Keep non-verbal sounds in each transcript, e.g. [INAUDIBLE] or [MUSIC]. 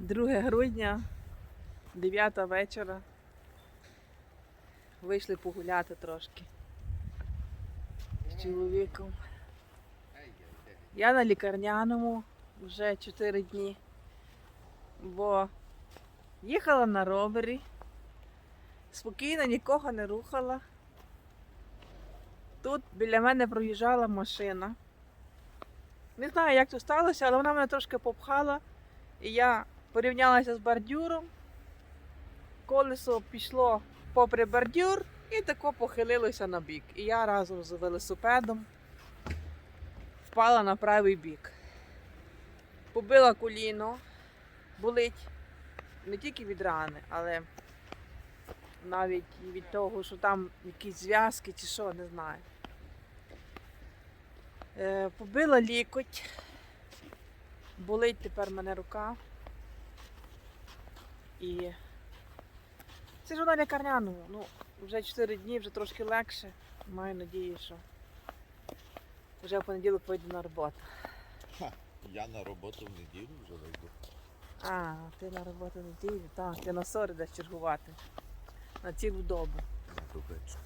2 грудня, 9 вечора. Вийшли погуляти трошки з чоловіком. Я на лікарняному вже 4 дні, бо їхала на ровері, спокійно нікого не рухала. Тут біля мене проїжджала машина. Не знаю, як це сталося, але вона мене трошки попхала. І я порівнялася з бордюром. Колесо пішло попри бордюр і тако похилилося на бік. І я разом з велосипедом впала на правий бік. Побила коліно, болить не тільки від рани, але навіть від того, що там якісь зв'язки чи що, не знаю. Е, побила лікоть. Болить тепер мене рука. І це ж вона лікарняному. Ну, вже 4 дні, вже трошки легше. Маю надію, що вже в понеділок вийду на роботу. Я на роботу в неділю вже вийду. А, ти на роботу в неділю, так, ти на сори десь чергувати. На цілу добу. На рубечку.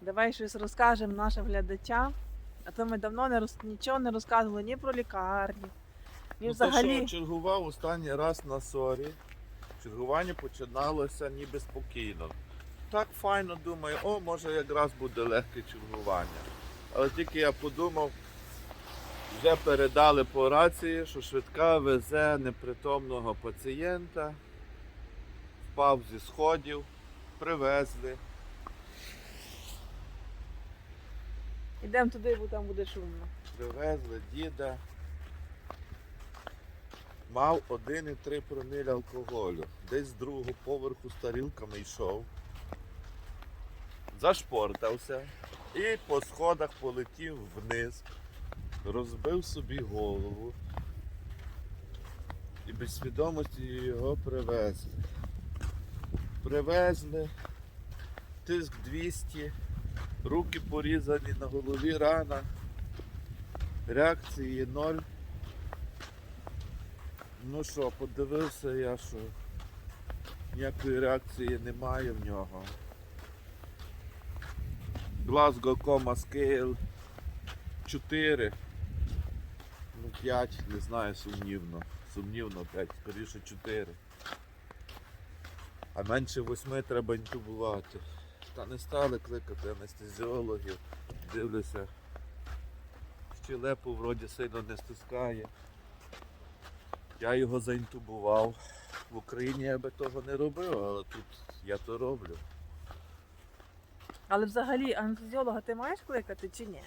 Давай щось розкажемо нашим глядачам. А то ми давно не роз... нічого не розказували ні про лікарню, ні Ну, взагалі. що чергував останній раз на сорі. Чергування починалося ніби спокійно. Так файно думаю, о, може якраз буде легке чергування. Але тільки я подумав, вже передали по рації, що швидка везе непритомного пацієнта, впав зі сходів, привезли. Ідемо туди, бо там буде шумно. Привезли діда. Мав 1,3 проміль алкоголю. Десь з другого поверху з тарілками йшов. Зашпортався і по сходах полетів вниз, розбив собі голову. І без свідомості його привезли. Привезли, тиск 200, руки порізані, на голові рана. Реакції ноль. Ну що, подивився я, що ніякої реакції немає в нього. Glasgow Coma Scale 4. Ну 5, не знаю, сумнівно. Сумнівно 5, скоріше 4. А менше 8 треба інтубувати. Та не стали кликати анестезіологів. Дивлюся. Щелепу вроді сильно не стискає. Я його заінтубував. В Україні я би того не робив, але тут я то роблю. Але взагалі анестезіолога ти маєш кликати чи ні?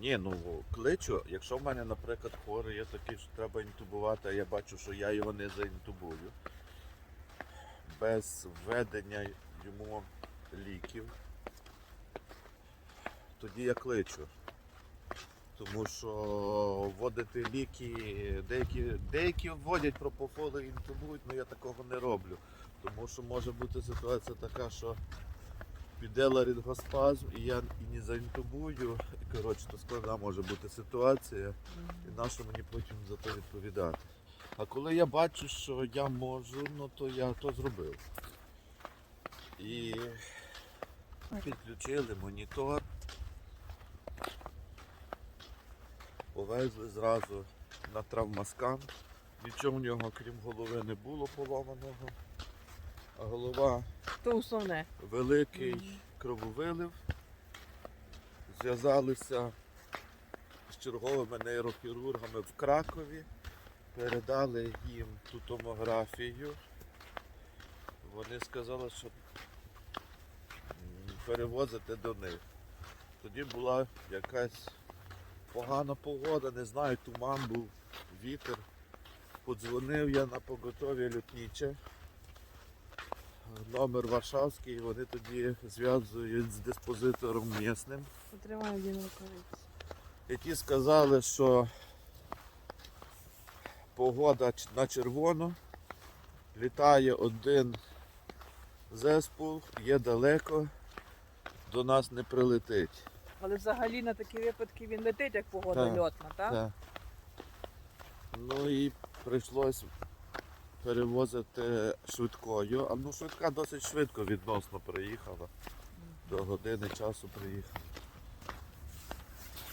Ні, ну кличу, якщо в мене, наприклад, хворий є такий, що треба інтубувати, а я бачу, що я його не заінтубую. Без введення йому ліків, тоді я кличу. Тому що вводити ліки, деякі, деякі вводять пропофоли інтубують, але я такого не роблю. Тому що може бути ситуація така, що піде ларингоспазм і я і не заінтубую. І, коротше, то складна може бути ситуація, і на що мені потім за то відповідати. А коли я бачу, що я можу, ну то я то зробив. І підключили монітор. Повезли зразу на травмаскан. Нічого в нього, крім голови, не було поломаного. А голова То основне. великий крововилив. Зв'язалися з черговими нейрохірургами в Кракові, передали їм ту томографію. Вони сказали, що перевозити до них. Тоді була якась погана погода, не знаю, туман був, вітер. Подзвонив я на поготові лютніче номер Варшавський, вони тоді зв'язують з диспозитором місним. Потримаю один рукавиць. І ті сказали, що погода на червоно, літає один зеспул, є далеко, до нас не прилетить. Але взагалі на такі випадки він летить, як погода Так, льотна, так? Так. Ну і прийшлось перевозити швидкою, а ну швидка досить швидко відносно приїхала. До години часу приїхала.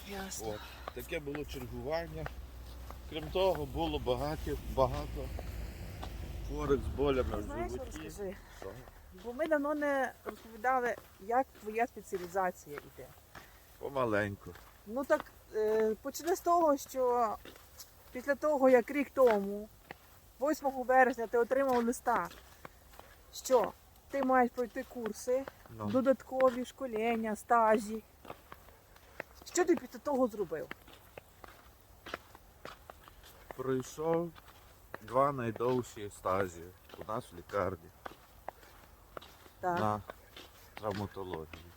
Ясно. От. Таке було чергування. Крім того, було багато, багато хворих з болями в Знаєш, животі. розкажи, Що? бо ми давно не розповідали, як твоя спеціалізація йде. Помаленьку. Ну так е, почни з того, що після того, як рік тому, 8 вересня, ти отримав листа, що ти маєш пройти курси, Ну, додаткові школення, стажі. Що ти після того зробив? пройшов два найдовші стажі у нас в лікарні Так. на травматології.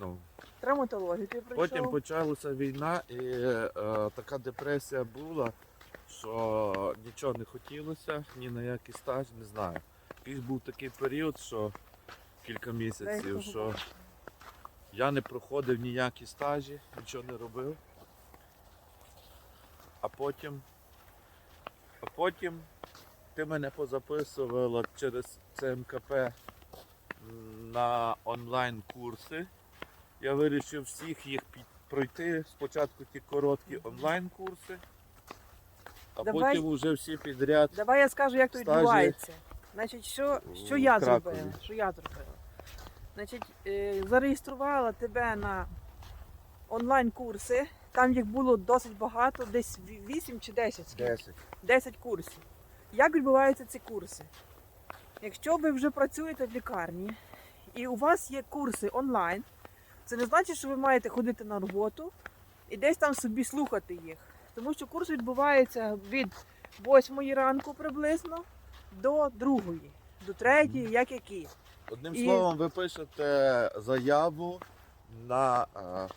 Ну, Травматологію ти пройшов. Потім почалася війна і е, така депресія була, що нічого не хотілося, ні на який стаж, не знаю. Якийсь був такий період, що кілька місяців, що я не проходив ніякі стажі, нічого не робив. А потім, а потім ти мене позаписувала через ЦМКП на онлайн курси. Я вирішив всіх їх пройти. Спочатку ті короткі онлайн курси, а Давай. потім вже всі підряд. Давай я скажу, як то Стажі відбувається. Значить, що, що в я Кракові. зробила? Що я зробила? Значить, е, зареєструвала тебе на онлайн-курси. Там їх було досить багато, десь 8 чи 10. скільки? 10. 10 курсів. Як відбуваються ці курси? Якщо ви вже працюєте в лікарні і у вас є курси онлайн, це не значить, що ви маєте ходити на роботу і десь там собі слухати їх. Тому що курс відбувається від 8 ранку приблизно до 2, до 3, як які. Одним І- словом, ви пишете заяву на е,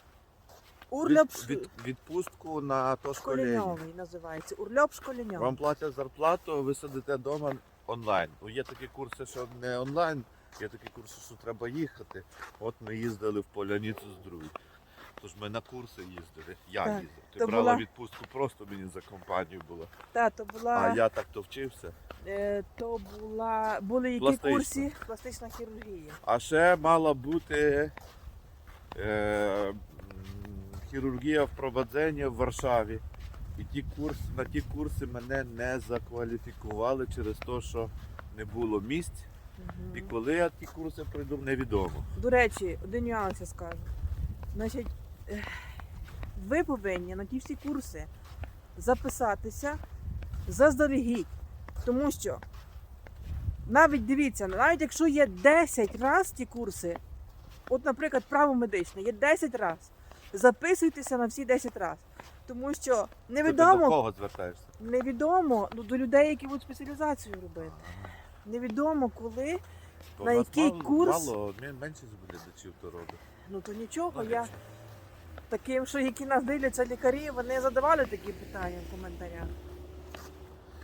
Урльоп від, від, відпустку на то школіння. називається. Урльоп школіньовий. Вам платять зарплату, ви сидите вдома онлайн. Ну, є такі курси, що не онлайн, є такі курси, що треба їхати. От ми їздили в Поляніцу з другом. Тож ми на курси їздили. Я Так, їздив. Ти то брала була- відпустку, просто мені за компанію було. Та, то була, А я так то вчився. е, то була, були які Пластична. курси? Пластична хірургія. А ще мала бути е, хірургія впровадження в Варшаві. І ті курс, на ті курси мене не закваліфікували через те, що не було місць. І коли я ті курси пройду, невідомо. До речі, один нюанс я скажу. Значить, ви повинні на ті всі курси записатися заздалегідь. Тому що навіть дивіться, навіть якщо є 10 разів ті курси, от, наприклад, право медичне, є 10 разів, записуйтеся на всі 10 разів. Тому що Ти до кого звертаєшся? невідомо ну, до людей, які будуть спеціалізацію робити. Невідомо коли, Бо На який мало, курс? Мало, мен- менше глядачів то робить. ну то нічого, Ну, я таким, що які нас дивляться лікарі, вони задавали такі питання в коментарях.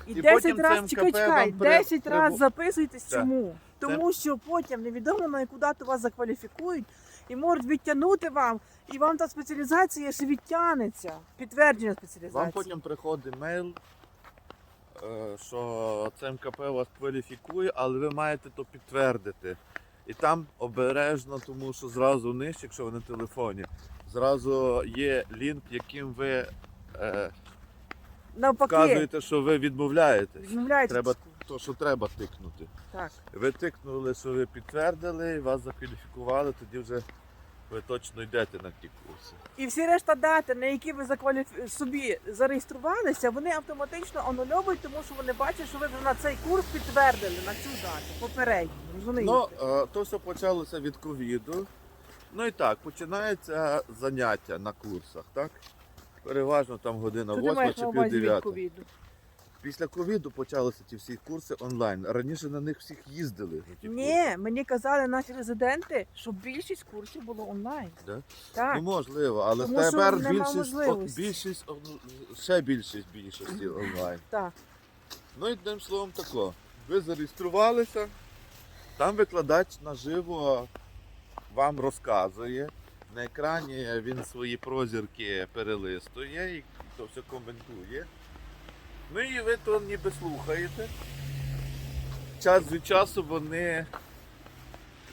І, І 10 потім разів, ЦМКП чекай, чекай, вам при- 10 прибу- разів записуйтесь Так. чому? Тому що потім невідомо на яку дату вас закваліфікують і можуть відтягнути вам, і вам та спеціалізація ще відтягнеться. Підтвердження спеціалізації. Вам потім приходить мейл, е, що ЦМКП вас кваліфікує, але ви маєте то підтвердити. І там обережно, тому що зразу нижче, якщо ви на телефоні, зразу є лінк, яким ви е, Навпаки, вказуєте, що ви відмовляєтесь. відмовляється. Треба то, що треба тикнути. Так. Ви тикнули, що ви підтвердили, вас закваліфікували, тоді вже ви точно йдете на ті курси. І всі решта дати, на які ви закваліф... собі зареєструвалися, вони автоматично анульовують, тому що вони бачать, що ви вже на цей курс підтвердили на цю дату, попередню. Розумієте? Ну, е, то все почалося від ковіду. Ну і так, починається заняття на курсах, так? Переважно там година Що ти 8 маєш чи пів увазі від 9. ковіду? Після ковіду почалися ті всі курси онлайн. Раніше на них всіх їздили. ті. Ні, мені казали наші резиденти, що більшість курсів було онлайн. Да? Так. Ну можливо, але Тому що тепер нема більшість, можливості. більшість, ще більшість більшості [CLEARS THROAT] онлайн. Так. Ну і одним словом тако. Ви зареєструвалися, там викладач наживо вам розказує. На екрані він свої прозірки перелистує і то все коментує. Ну і ви то ніби слухаєте. Час від часу вони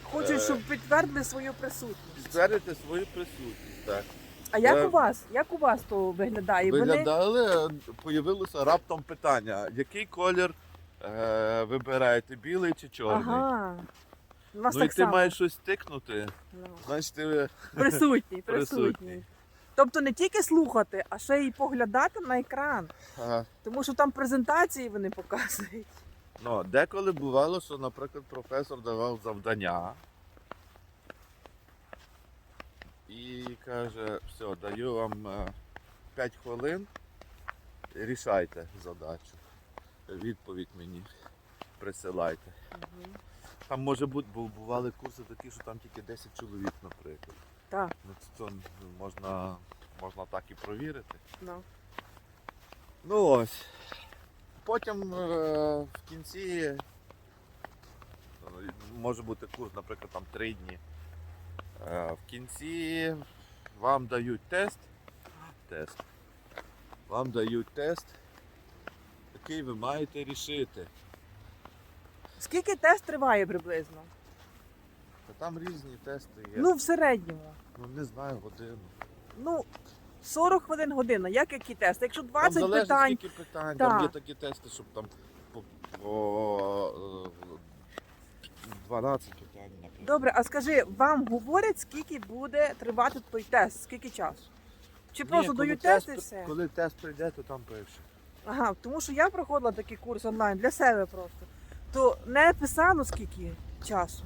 Хочуть, Е. щоб підтвердили свою присутність. підтвердите свою присутність. Так. А як Е. у вас? Як у вас то виглядає? Вони Виглядали, появилося раптом питання, який колір е, вибираєте, білий чи чорний? ага. У ну і так ти само. маєш щось тикнути, Ну. значить ти Присутній, [LAUGHS] Присутній. присутній. Тобто не тільки слухати, а ще й поглядати на екран. Ага. Тому що там презентації вони показують. Ну, деколи бувало, що, наприклад, професор давав завдання і каже, все, даю вам 5 хвилин, рішайте задачу. Відповідь мені присилайте. Там може бути, бо бували курси такі, що там тільки 10 чоловік, наприклад. Так, Ну, це можна, можна так і провірити. ну. Ну ось. Потім е, в кінці е, може бути курс, наприклад, там три дні. Е, в кінці вам дають тест. Тест. Вам дають тест, який ви маєте рішити. Скільки тест триває приблизно? Та там різні тести є. Ну, в середньому. Ну, не знаю, годину. Ну, 40 хвилин година. Як який тест? Якщо Там 20 залежить, питань, скільки питань. Так. Там є такі тести, щоб там по, по е, 12 питань, наприклад. Добре, а скажи, вам говорять, скільки буде тривати той тест, скільки часу? Чи Ні, просто коли дають тест тест і все? Коли тест прийде, то там пише. Ага, тому що я проходила такий курс онлайн для себе просто. То не писано скільки часу.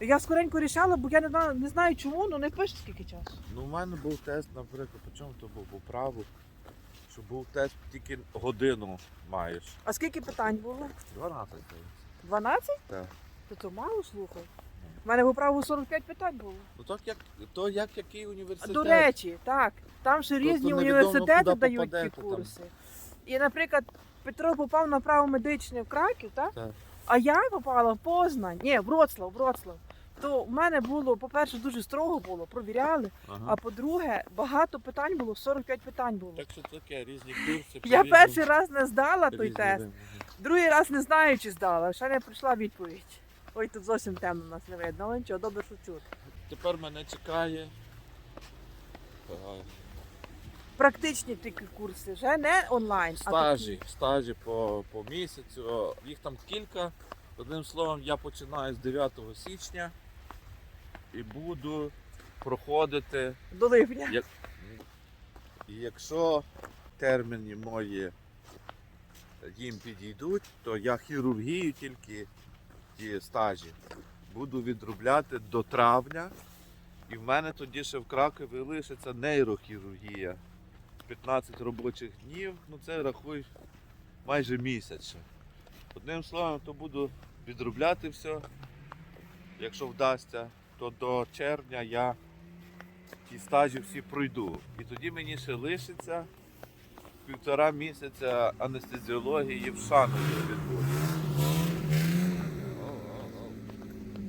Я скоренько рішала, бо я не знаю, не знаю чому, але не пише скільки часу. Ну, у мене був тест, наприклад, по чому то був по праву, що був тест тільки годину маєш. А скільки питань було? 12 здається. 12? Так. То це мало слухай. У мене по праву 45 питань було. Ну так як то як який університет. До речі, так. Там ще різні невідомо, університети куди дають ті попадете там. курси. І, наприклад, Петро попав на право медичне в Краків, так? Так. А я попала в Познань, ні, Вроцлав, Вроцлав. То в мене було, по-перше, дуже строго було, провіряли. Ага. А по-друге, багато питань було, 45 питань було. Так що таке, різні курси. Я перший раз не здала той різні тест, другий раз не знаю, чи здала. Ще не прийшла відповідь. Ой, тут зовсім темно нас не видно, але нічого, добре, що чути. Тепер мене чекає. Практичні тільки курси, вже не онлайн, а Стажі, такі. стажі по, по місяцю. Їх там кілька. Одним словом, я починаю з 9 січня і буду проходити. до ливня. Як... І якщо терміни мої їм підійдуть, то я хірургію тільки ті стажі буду відробляти до травня. І в мене тоді ще в Кракові лишиться нейрохірургія. 15 робочих днів, ну це рахуй майже місяць. Одним словом, то буду відробляти все. Якщо вдасться, то до червня я ті стажі всі пройду. І тоді мені ще лишиться півтора місяця анестезіології в шану відбуде.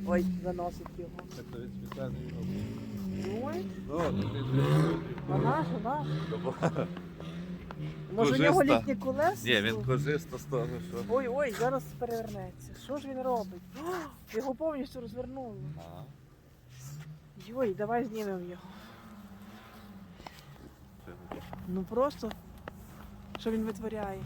Ой, заносить його. Так то він спеціально і робить. Ой, Ну, ж а наш, а наш. робив. Може, у нього літні колеса? Ні, він кожисто з того, що. Ой, ой, зараз перевернеться. Що ж він робить? О, його повністю розвернуло. Ага. Йой, давай знімемо його. Ну просто, що він витворяє.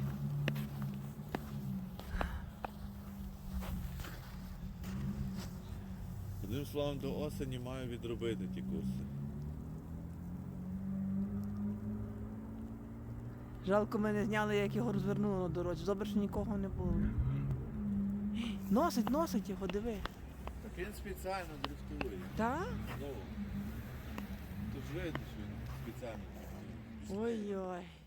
Одним словом, до осені маю відробити ті курси. Жалко, ми не зняли, як його розвернуло на дорозі. Добре, що нікого не було. Носить, носить його, диви. Так він спеціально дрифтує. Так? Ну, то ж видно, що він спеціально дрифтує. Ой-ой.